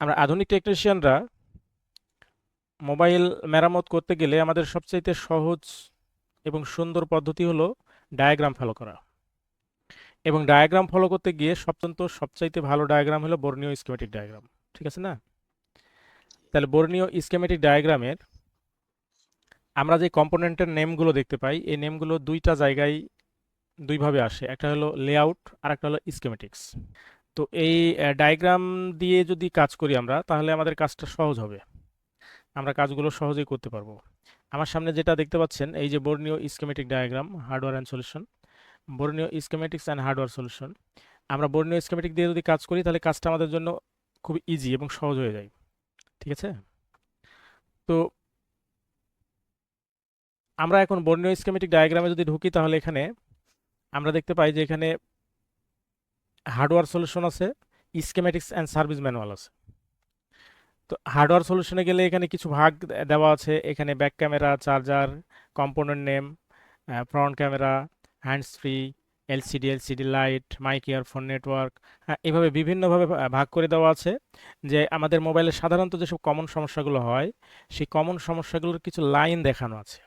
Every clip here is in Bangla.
আমরা আধুনিক টেকনিশিয়ানরা মোবাইল মেরামত করতে গেলে আমাদের সবচাইতে সহজ এবং সুন্দর পদ্ধতি হলো ডায়াগ্রাম ফলো করা। এবং ডায়াগ্রাম ফলো করতে গিয়ে সবচন্ত সবচাইতে ভালো ডায়াগ্রাম হলো বর্ণীয় স্কিমেটিক ডায়াগ্রাম ঠিক আছে না? তাহলে বর্ণীয় স্কিমেটিক ডায়াগ্রামের আমরা যে কম্পোনেন্টের নেমগুলো দেখতে পাই, এই নেমগুলো দুইটা জায়গায় দুইভাবে আসে, একটা হলো লেআউট আর একটা হলো স্কিমেটিক্স তো এই ডায়াগ্রাম দিয়ে যদি কাজ করি আমরা, তাহলে আমাদের কাজটা সহজ হবে। আমরা কাজগুলো সহজেই করতে পারব। আমার সামনে যেটা দেখতে পাচ্ছেন, এই যে বর্ণীয় schematic diagram hardware and solution বর্ণীয় schematics and hardware solution আমরা বর্ণীয় স্কিমেটিক দিয়ে যদি কাজ করি, তাহলে কাজটা আমাদের জন্য খুব ইজি এবং সহজ হয়ে যায়। ঠিক আছে? তো আমরা এখন বর্ণীয় স্কিমেটিক ডায়াগ্রামে যদি ঢুকি, তাহলে এখানে আমরা দেখতে পাই যে এখানে হার্ডওয়্যার সলিউশন আছে স্কেমেটিক্স অ্যান্ড সার্ভিস ম্যানুয়াল আছে। তো হার্ডওয়্যার সলিউশনে গেলে এখানে কিছু ভাগ দেওয়া আছে, এখানে back camera charger component name front camera hands free LCD LCD light mic earphone network এভাবে বিভিন্নভাবে ভাগ করে দেওয়া আছে যে আমাদের মোবাইলে সাধারণত যেসব কমন সমস্যাগুলো হয়, সেই কমন সমস্যাগুলোর কিছু লাইন দেখানো আছে।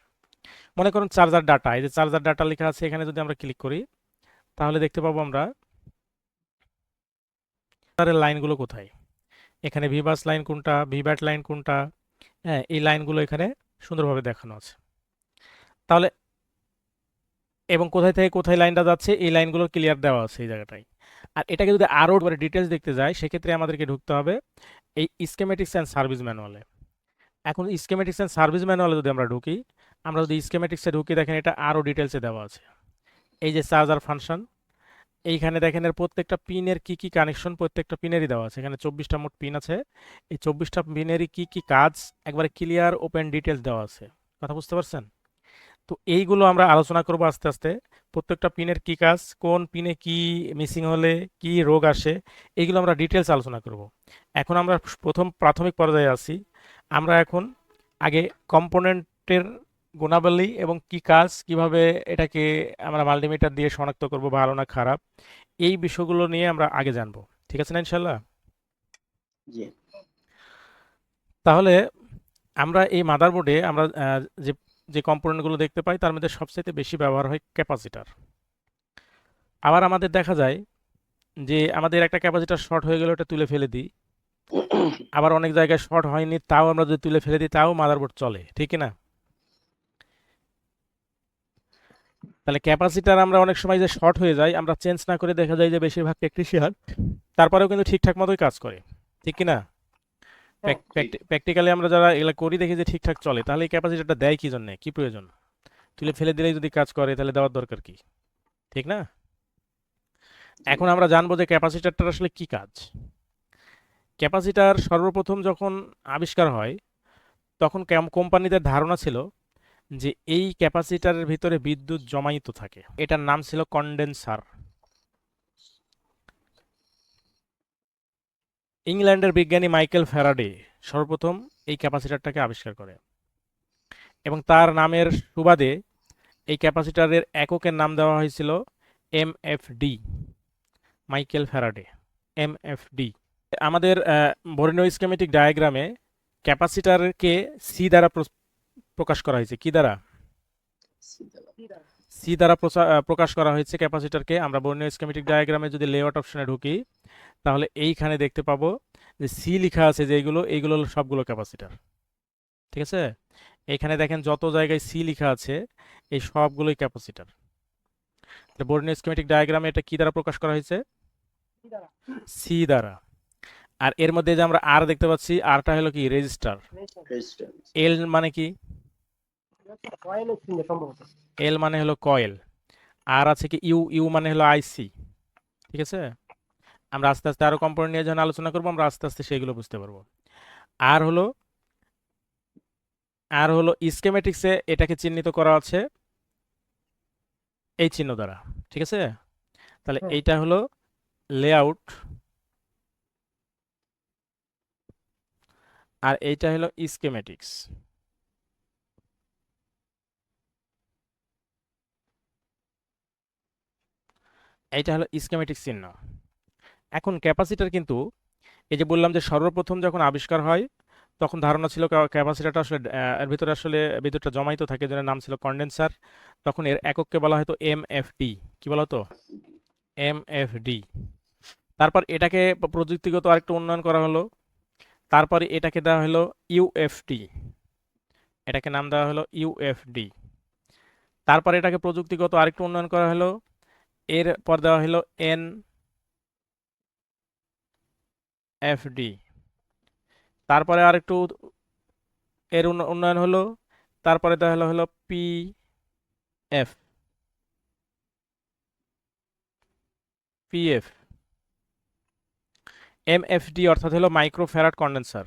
মনে করুন চার্জার ডাটা এই যে চার্জার ডাটা লেখা আছে, এখানে যদি আমরা ক্লিক করি, তাহলে দেখতে পাবো আমরা তারের লাইনগুলো কোথায়? এখানে ভিবাস লাইন কোনটা? ভিব্যাট লাইন কোনটা? হ্যাঁ এই লাইনগুলো এখানে সুন্দরভাবে দেখানো আছে। তাহলে এবং কোথায় থেকে কোথায় লাইনটা যাচ্ছে, এই লাইনগুলো ক্লিয়ার দেওয়া আছে এই জায়গাটায়। আর এটাকে যদি আরও মানে ডিটেলস দেখতে যাই, সেক্ষেত্রে আমাদেরকে ঢুকতে হবে এই স্কেমেটিক্স অ্যান্ড সার্ভিস ম্যানুয়ালে এখন স্কেমেটিক্স অ্যান্ড সার্ভিস ম্যানুয়ালে যদি আমরা ঢুকি, আমরা যদি স্কেমেটিক্সে ঢুকি, দেখেন এটা আরও ডিটেলসে দেওয়া আছে। এই যে চার্জার ফাংশন এইখানে দেখেন এর প্রত্যেকটা পিনের কি কি কানেকশন প্রত্যেকটা পিনেরই দেওয়া আছে। এখানে চব্বিশটা মোট পিন আছে। এই চব্বিশটা পিনেরই কি কি কাজ একবারে ক্লিয়ার ওপেন ডিটেলস দেওয়া আছে। কথা বুঝতে পারছেন? তো এইগুলো আমরা আলোচনা করব আস্তে আস্তে। প্রত্যেকটা পিনের কি কাজ, কোন পিনে কি মিসিং হলে কি রোগ আসে, এইগুলো আমরা ডিটেলস আলোচনা করব। এখন আমরা প্রথম প্রাথমিক পর্যায়ে আছি। আমরা এখন আগে কম্পোনেন্টের গুণাবলী এবং কি কাজ কীভাবে এটাকে আমরা মাল্টিমিটার দিয়ে শনাক্ত করব ভালো না খারাপ এই বিষয়গুলো নিয়ে আমরা আগে জানব। ঠিক আছে না ইনশাল্লাহ জি। তাহলে আমরা এই মাদারবোর্ডে আমরা যে যে কম্পোনেন্টগুলো দেখতে পাই তার মধ্যে সবচেয়ে বেশি ব্যবহার হয় ক্যাপাসিটার। আবার আমাদের দেখা যায় যে আমাদের একটা ক্যাপাসিটার শর্ট হয়ে গেলে ওটা তুলে ফেলে দিই। আবার অনেক জায়গায় শর্ট হয়নি তাও আমরা যদি তুলে ফেলে দিই তাও মাদারবোর্ড চলে ঠিক না? তাহলে ক্যাপাসিটার আমরা অনেক সময় যে শর্ট হয়ে যায় আমরা চেঞ্জ না করে দেখা যায় যে বেশিরভাগ টেকনিশিয়ান তারপরেও কিন্তু ঠিকঠাক মতোই কাজ করে। ঠিক কি না প্র্যাকটিক্যালি আমরা যারা এগুলো করি দেখি যে ঠিকঠাক চলে তাহলে এই ক্যাপাসিটারটা দেয় কি জন্য? কি প্রয়োজন? তুলে ফেলে দিলেই যদি কাজ করে তাহলে দেওয়ার দরকার কি? ঠিক না? এখন আমরা জানব যে ক্যাপাসিটারটার আসলে কি কাজ। ক্যাপাসিটার সর্বপ্রথম যখন আবিষ্কার হয় তখন কোম্পানিদের ধারণা ছিল যে এই ক্যাপাসিটারের ভিতরে বিদ্যুৎ জমায়িত থাকে। এটার নাম ছিল কন্ডেন্সার। ইংল্যান্ডের বিজ্ঞানী মাইকেল ফ্যারাডে সর্বপ্রথম এই ক্যাপাসিটারটাকে আবিষ্কার করে এবং তার নামের সুবাদে এই ক্যাপাসিটারের এককের নাম দেওয়া হয়েছিল M F D Michael Faraday D আমাদের বর্ণীয় স্কেমেটিক ডায়াগ্রামে ক্যাপাসিটারকে সি দ্বারা প্রকাশ করা হয়েছে? কি দ্বারা? সি দ্বারা প্রকাশ করা হয়েছে ক্যাপাসিটরকে। আমরা বর্ণীয় স্কেমেটিক ডায়াগ্রামে যদি লেআউট অপশনে ঢুকি তাহলে এইখানে দেখতে পাবো যে সি লেখা আছে যেগুলো এইগুলো সবগুলো ক্যাপাসিটার। ঠিক আছে? এখানে দেখেন যত জায়গায় সি লেখা আছে এই সবগুলোই ক্যাপাসিটার। বর্ণীয় স্কেমেটিক ডায়াগ্রামে এটা কি দ্বারা প্রকাশ করা হয়েছে? সি দ্বারা। আর এর মধ্যে যে আমরা আর দেখতে পাচ্ছি আরটা হলো কি? রেজিস্টার এল মানে কি? এল মানে হলো কয়েল আর আছে কি ইউ ইউ মানে হলো আইসি ঠিক আছে? আমরা আস্তে আস্তে আরও কম্পোনেন্ট নিয়ে যখন আলোচনা করব আমরা আস্তে আস্তে সেগুলো বুঝতে পারব। আর হলো আর হলো স্কেমেটিক্সে এটাকে চিহ্নিত করা আছে এই চিহ্ন দ্বারা ঠিক আছে? তাহলে। এইটা হলো লেআউট আর এইটা হলো স্কেমেটিক্স এইটা হলো স্কেমেটিক চিহ্ন। এখন ক্যাপাসিটার কিন্তু এই যে বললাম যে সর্বপ্রথম যখন আবিষ্কার হয়, তখন ধারণা ছিল ক্যাপাসিটারটা আসলে এর ভিতরে আসলে বিদ্যুৎটা জমাইতে থাকে জন্য নাম ছিল কন্ডেন্সার তখন এর একককে বলা হয়তো এম এফ ডি কি বলা হতো এম এফ ডি তারপর এটাকে প্রযুক্তিগত আরেকটু উন্নয়ন করা হলো। তারপরে এটাকে দেওয়া হলো ইউএফডি এটাকে নাম দেওয়া হলো ইউএফডি তারপর এটাকে প্রযুক্তিগত আরেকটু উন্নয়ন করা হলো। এর পর দেওয়া হলো এন এফডি তারপরে আরেকটু এর উন্ন- উন্নয়ন হলো, তারপরে দেওয়া হলো হলো পি এফ। পিএফ এমএফডি অর্থাৎ হলো microfarad condenser.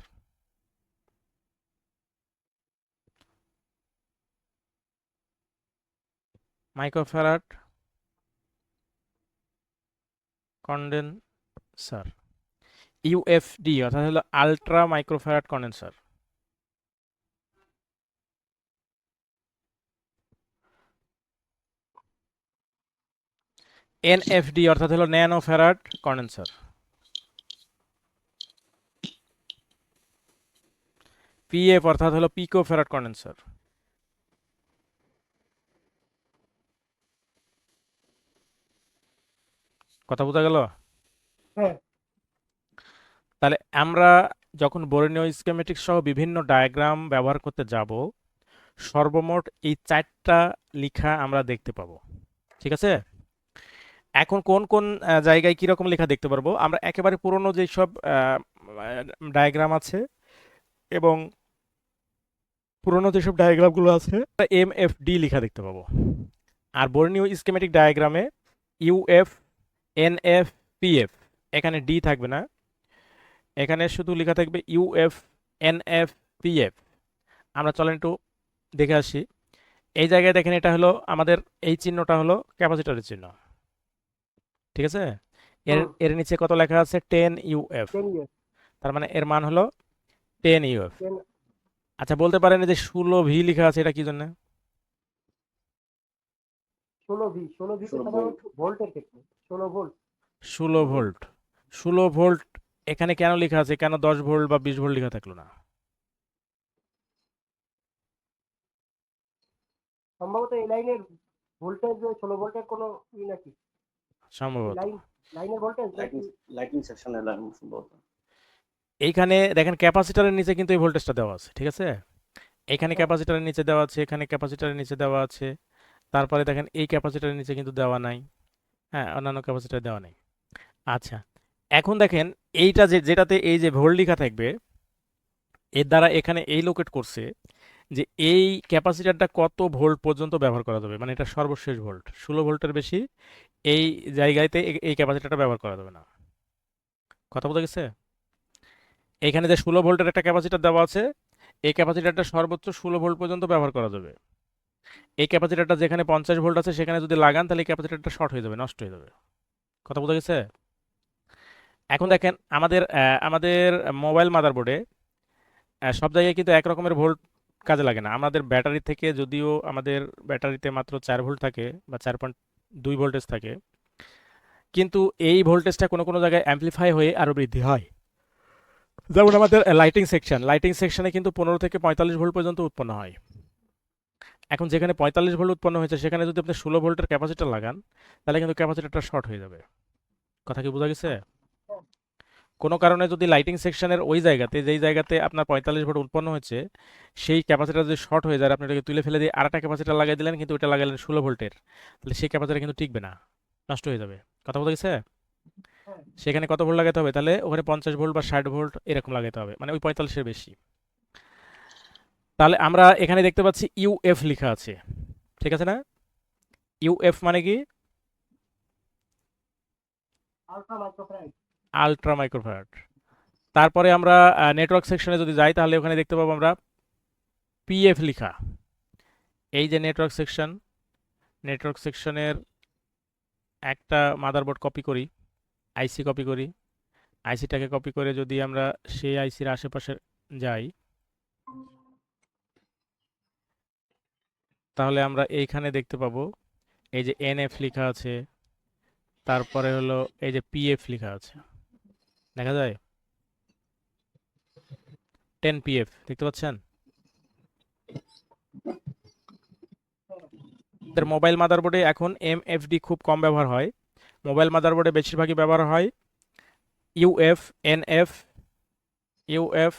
Microfarad condenser UFD অর্থাৎ হলো আলট্রা মাইক্রোফ্যারাড কন্ডেন্সার এনএফডি অর্থাৎ হলো ন্যানো ফ্যারাড কন্ডেন্সার পিএফ অর্থাৎ হলো পিকো ফ্যারাড কন্ডেন্সার কথা বোঝা গেল? হ্যাঁ। তাহলে আমরা যখন বর্ণীয় স্কিমেটিক সহ বিভিন্ন ডায়াগ্রাম ব্যবহার করতে যাব সর্বমোট এই চারটা লেখা আমরা দেখতে পাবো। ঠিক আছে? এখন কোন কোন জায়গায় কীরকম লেখা দেখতে পারব? আমরা একেবারে পুরনো যেসব ডায়াগ্রাম আছে এবং পুরনো যেসব ডায়াগ্রামগুলো আছে এম এফ ডি লেখা দেখতে পাবো। আর বর্ণীয় স্কিমেটিক ডায়াগ্রামে ইউএফ এন এফ পিএফ এখানে ডি থাকবে না। এখানে শুধু লেখা থাকবে ইউএফ এনএফ পিএফ আমরা চলেন একটু দেখে আসি। এই জায়গায় দেখেন এটা হলো আমাদের এই চিহ্নটা হলো ক্যাপাসিটরের চিহ্ন। ঠিক আছে? এর। এর নিচে কত লেখা আছে? টেন ইউএফ তার মানে এর মান হলো টেন ইউএফ আচ্ছা বলতে পারেন যে ষোলো ভি লেখা আছে এটা কি জন্য? ষোলো ভি ষোলো ভি ভোল্টের ক্ষেত্রে ষোলো ভোল্ট। ষোলো ভোল্ট। ষোলো ভোল্ট এখানে কেন লেখা আছে? কেন দশ ভোল্ট বা বিশ ভোল্ট লেখা থাকল না? সম্ভবত এই লাইনের ভোল্টেজ ষোলো ভোল্টের কোনো ই নাকি? সম্ভবত। লাইন লাইনের ভোল্টেজ লাইটিং লাইটিং সেকশনের লাইন সম্ভবত। এইখানে দেখেন ক্যাপাসিটারের নিচে কিন্তু এই ভোল্টেজটা দেওয়া আছে ঠিক আছে? এখানে হ্যাঁ। ক্যাপাসিটারের নিচে দেওয়া আছে এখানে ক্যাপাসিটারের নিচে দেওয়া আছে। তারপরে দেখেন এই ক্যাপাসিটারের নিচে কিন্তু দেওয়া নাই। হ্যাঁ অন্যান্য ক্যাপাসিটার দেওয়া নেই। আচ্ছা এখন দেখেন এইটা যে, যেটাতে এই যে ভোল্ট লেখা থাকবে, এর দ্বারা এখানে এই লোকেট করছে যে এই ক্যাপাসিটারটা কত ভোল্ট পর্যন্ত ব্যবহার করা যাবে? মানে এটা সর্বশেষ ভোল্ট, ষোলো ভোল্টের বেশি এই জায়গাতে এই- এই ক্যাপাসিটারটা ব্যবহার করা যাবে না। কথা বোঝা গেছে? এখানে যে ষোলো ভোল্টের একটা ক্যাপাসিটার দেওয়া আছে, এই ক্যাপাসিটারটা সর্বোচ্চ ষোলো ভোল্ট পর্যন্ত ব্যবহার করা যাবে। এই ক্যাপাসিটারটা যেখানে পঞ্চাশ ভোল্ট আছে, সেখানে যদি লাগান, তাহলে ক্যাপাসিটারটা শর্ট হয়ে যাবে, নষ্ট হয়ে যাবে। কথা বোঝা গেছে? এখন দেখেন, আমাদের আমাদের মোবাইল মাদারবোর্ডে সব জায়গায় কিন্তু এক রকমের ভোল্ট কাজে লাগে না। আমাদের ব্যাটারি থেকে যদিও আমাদের ব্যাটারিতে মাত্র চার ভোল্ট থাকে বা চার পয়েন্ট দুই ভোল্টেজ থাকে, কিন্তু এই ভোল্টেজটা কোনো কোনো জায়গায় অ্যাম্পলিফাই হয়ে আরও বৃদ্ধি হয়। যেমন আমাদের লাইটিং সেকশন লাইটিং সেকশনে কিন্তু পনেরো থেকে পঁয়তাল্লিশ ভোল্ট পর্যন্ত উৎপন্ন হয়। এখন যেখানে পঁয়তাল্লিশ ভোল্ট উৎপন্ন হয়েছে সেখানে যদি আপনি ষোলো ভোল্টের ক্যাপাসিটার লাগান তাহলে কিন্তু ক্যাপাসিটারটা শর্ট হয়ে যাবে। কথা কি বোঝা গেছে? কোনো কারণে যদি লাইটিং সেকশনের ওই জায়গাতে যেই জায়গাতে আপনার পঁয়তাল্লিশ ভোল্ট উৎপন্ন হয়েছে সেই ক্যাপাসিটার যদি শর্ট হয়ে যায় আপনি এটাকে তুলে ফেলে দিয়ে আরেকটা ক্যাপাসিটার লাগিয়ে দিলেন কিন্তু ওটা লাগালেন ষোলো ভোল্টের তাহলে সেই ক্যাপাসিটার কিন্তু টিকবে না নষ্ট হয়ে যাবে। কথা বোঝা গেছে? সেখানে কত ভোল্ট লাগাতে হবে? তাহলে ওখানে পঞ্চাশ ভোল্ট বা ষাট ভোল্ট এরকম লাগাতে হবে মানে ওই পঁয়তাল্লিশের বেশি। তাহলে আমরা এখানে দেখতে পাচ্ছি ইউএফ লেখা আছে। ঠিক আছে না? ইউএফ মানে কি? আলট্রা মাইক্রোফ্যারাড তারপরে আমরা নেটওয়ার্ক সেকশনে যদি যাই, তাহলে ওখানে দেখতে পাবো আমরা পিএফ লেখা। এই যে নেটওয়ার্ক সেকশন নেটওয়ার্ক সেকশনের একটা মাদারবোর্ড কপি করি আইসি কপি করি। আইসিটাকে কপি করে যদি আমরা সেই আইসির আশেপাশে যাই তাহলে আমরা এইখানে দেখতে পাবো, এই যে এনএফ লেখা আছে, তারপরে হলো এই যে পিএফ লেখা আছে, দেখা যায়? টেন পিএফ, দেখতে পাচ্ছেন? মোবাইল মাদারবোর্ডে এখন এমএফডি খুব কম ব্যবহার হয়। মোবাইল মাদারবোর্ডে বেশিরভাগই ব্যবহার হয় ইউএফ, এনএফ ইউএফ,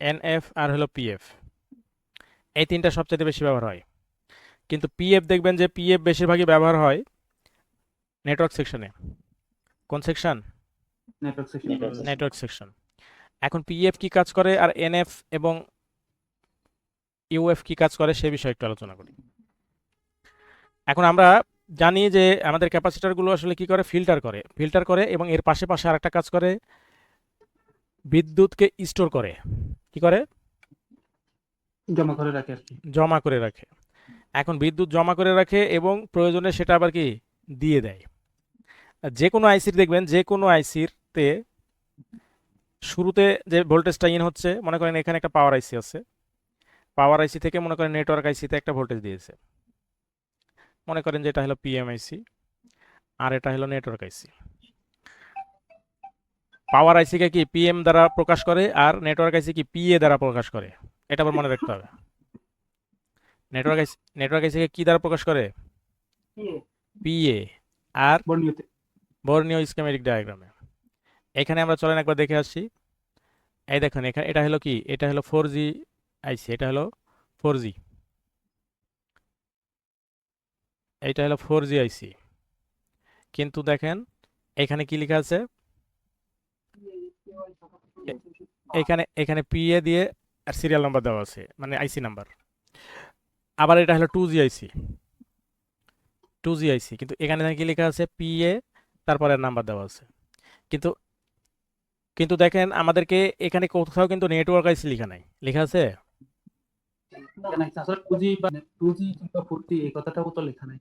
এনএফ আর হলো পিএফ। এই তিনটা সবচেয়ে বেশি ব্যবহার হয়। কিন্তু পিএফ দেখবেন যে পিএফ বেশিরভাগই ব্যবহার হয় নেটওয়ার্ক সেকশনে কোন সেকশন নেটওয়ার্ক সেকশন. নেটওয়ার্ক এখন পিএফ কি কাজ করে আর এনএফ এবং ইউএফ কি কাজ করে সে বিষয়ে একটু আলোচনা করি। এখন আমরা জানি যে আমাদের ক্যাপাসিটারগুলো আসলে কি করে? ফিল্টার করে। ফিল্টার করে এবং এর পাশে পাশে আরেকটা কাজ করে। বিদ্যুৎকে স্টোর করে। কি করে? জমা করে রাখে জমা করে রাখে। এখন বিদ্যুৎ জমা করে রাখে এবং প্রয়োজনে সেটা আবার কি দিয়ে দেয়। যে কোনো আইসির দেখবেন, যে কোনো আইসিরতে শুরুতে যে ভোল্টেজটা ইন হচ্ছে, মনে করেন এখানে একটা পাওয়ার আইসি আছে। পাওয়ার আইসি থেকে মনে করেন নেটওয়ার্ক আইসিতে একটা ভোল্টেজ দিয়েছে। মনে করেন যে এটা হলো পিএম আইসি আর এটা হলো নেটওয়ার্ক আইসি পাওয়ার আইসিকে কি পিএম দ্বারা প্রকাশ করে আর নেটওয়ার্ক আইসি কি পিএ দ্বারা প্রকাশ করে? এটা আবার মনে রাখতে হবে। নেটওয়ার্ক নেটওয়ার্ক আইসিকে কি দ্বারা প্রকাশ করে? পিএ আর বর্ণীয় স্কেমেটিক ডায়াগ্রামে এখানে আমরা চলেন একবার দেখে আসছি এই দেখুন এখানে এটা হলো কি? এটা হলো ফোর জি আইসি এটা হলো ফোর জি এইটা হলো ফোর জি আইসি কিন্তু দেখেন এখানে কি লেখা আছে? এখানে এখানে পিএ দিয়ে আর সিরিয়াল নাম্বার দেওয়া আছে মানে আইসি নাম্বার আবার এটা হলো টু জি আইসি টু জি আইসি কিন্তু এখানে কি লেখা আছে পিএ তারপরে নাম্বার দেওয়া আছে। কিন্তু কিন্তু দেখেন আমাদেরকে এখানে কোথাও কিন্তু নেটওয়ার্ক আইসি লেখা নাই। লেখা আছে?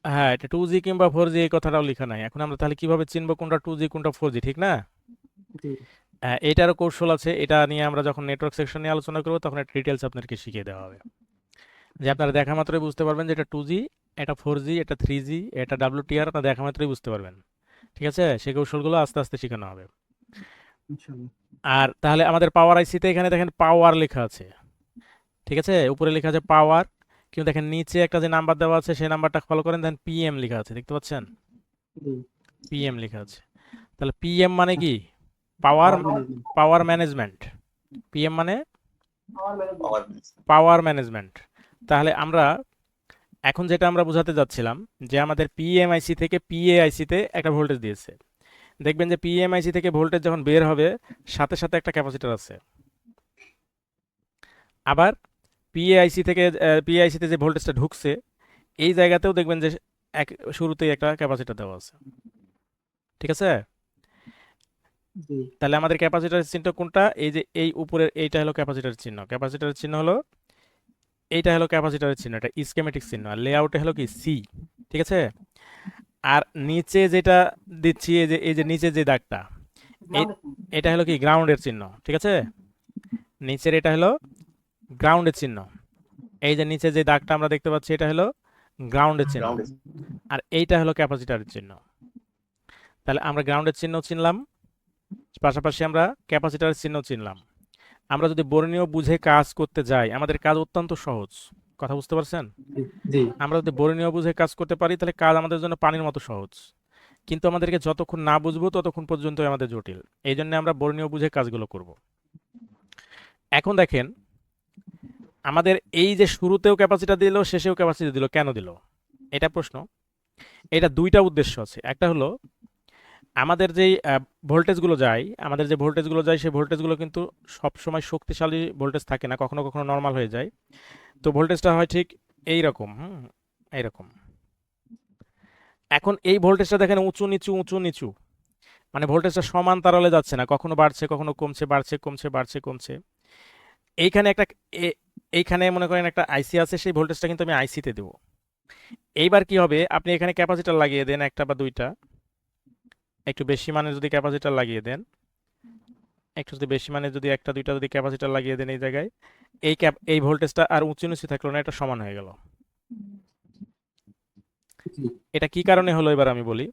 হ্যাঁ এটা টু জি কিংবা ফোর জি এই কথাটাও লেখা নাই। এখন আমরা তাহলে কীভাবে চিনবো কোনটা টু জি কোনটা ফোর জি ঠিক না? হ্যাঁ এটারও কৌশল আছে। এটা নিয়ে আমরা যখন নেটওয়ার্ক সেকশন নিয়ে আলোচনা করব তখন একটা ডিটেলস আপনাদেরকে শিখিয়ে দেওয়া হবে। যে আপনারা দেখা মাত্রই বুঝতে পারবেন যে এটা টু জি এটা ফোর জি এটা থ্রি জি এটা ডাব্লিউটিআর আপনারা দেখা মাত্রই বুঝতে পারবেন। ঠিক আছে? সেই কৌশলগুলো আস্তে আস্তে শেখানো হবে। আর তাহলে আমাদের পাওয়ার আইসিতে এখানে দেখেন পাওয়ার লেখা আছে। ঠিক আছে? উপরে লেখা আছে পাওয়ার কিন্তু দেখেন নিচে একটা যে নাম্বার দেওয়া আছে সেই নাম্বারটা ফলো করেন দেখেন পিএম লেখা আছে দেখতে পাচ্ছেন? পিএম লেখা আছে। তাহলে পিএম মানে কি? পাওয়ার পাওয়ার ম্যানেজমেন্ট পিএম মানে? পাওয়ার ম্যানেজমেন্ট তাহলে আমরা এখন যেটা আমরা বোঝাতে যাচ্ছিলাম যে আমাদের পিএমআইসি থেকে পিএআইসিতে একটা ভোল্টেজ দিয়েছে। দেখবেন যে পিএমআইসি থেকে ভোল্টেজ যখন বের হবে সাথে সাথে একটা ক্যাপাসিটার আছে। আবার পিএআইসি থেকে পিএআইসিতে যে ভোল্টেজটা ঢুকছে এই জায়গাতেও দেখবেন যে এক শুরুতেই একটা ক্যাপাসিটার দেওয়া আছে। ঠিক আছে? তাহলে আমাদের ক্যাপাসিটার চিহ্ন কোনটা? এই যে এই উপরের এইটা হলো ক্যাপাসিটার চিহ্ন। ক্যাপাসিটার চিহ্ন হলো এইটা হলো ক্যাপাসিটারের চিহ্ন এটা স্কেমেটিক চিহ্ন। আর লেআউটে হলো কি? সি ঠিক আছে? আর নিচে যেটা দিচ্ছি এই যে এই যে নিচে যে দাগটা এটা হলো কি? গ্রাউন্ডের চিহ্ন। ঠিক আছে? নিচের এটা হলো গ্রাউন্ডের চিহ্ন। এই যে নিচে যে দাগটা আমরা দেখতে পাচ্ছি এটা হলো গ্রাউন্ডের চিহ্ন। আর এইটা হলো ক্যাপাসিটারের চিহ্ন। তাহলে আমরা গ্রাউন্ডের চিহ্ন চিনলাম। পাশাপাশি আমরা ক্যাপাসিটার চিহ্ন চিনলাম। আমরা যদি বর্ণীয় বুঝে কাজ করতে যাই আমাদের কাজ অত্যন্ত সহজ। কথা বুঝতে পারছেন? আমরা যদি বর্ণীয় বুঝে কাজ করতে পারি তাহলে কাজ আমাদের জন্য পানির মতো সহজ। কিন্তু আমাদেরকে যতক্ষণ না বুঝব ততক্ষণ পর্যন্ত আমাদের জটিল। এই জন্য আমরা বর্ণীয় বুঝে কাজগুলো করব। এখন দেখেন আমাদের এই যে শুরুতেও ক্যাপাসিটি দিল শেষেও ক্যাপাসিটি দিল কেন দিল? এটা প্রশ্ন। এটা দুইটা উদ্দেশ্য আছে। একটা হলো আমাদের যেই ভোল্টেজগুলো যায়, আমাদের যে ভোল্টেজগুলো যায়, সেই ভোল্টেজগুলো কিন্তু সবসময় শক্তিশালী ভোল্টেজ থাকে না, কখনো কখনো নর্মাল হয়ে যায়। তো ভোল্টেজটা হয় ঠিক এই রকম হুম, এইরকম। এখন এই ভোল্টেজটা দেখেন উঁচু, নিচু উঁচু, নিচু। মানে ভোল্টেজটা সমান তারলে যাচ্ছে না, কখনো বাড়ছে, কখনো কমছে, বাড়ছে কমছে বাড়ছে, কমছে। এইখানে একটা এইখানে মনে করেন একটা আইসি আছে, সেই ভোল্টেজটা কিন্তু আমি আইসিতে দেবো। এইবার কি হবে, আপনি এখানে ক্যাপাসিটার লাগিয়ে দেন একটা বা দুইটা। একটু বেশি মানে যদি ক্যাপাসিটার লাগিয়ে দেন। একটু যদি বেশি মানে যদি একটা দুইটা যদি ক্যাপাসিটার লাগিয়ে দেন এই জায়গায় এই ক্যাপ এই ভোল্টেজটা আর উঁচু নিচু থাকল না এটা সমান হয়ে গেল। এটা কি কারণে হলো এবার আমি বলি?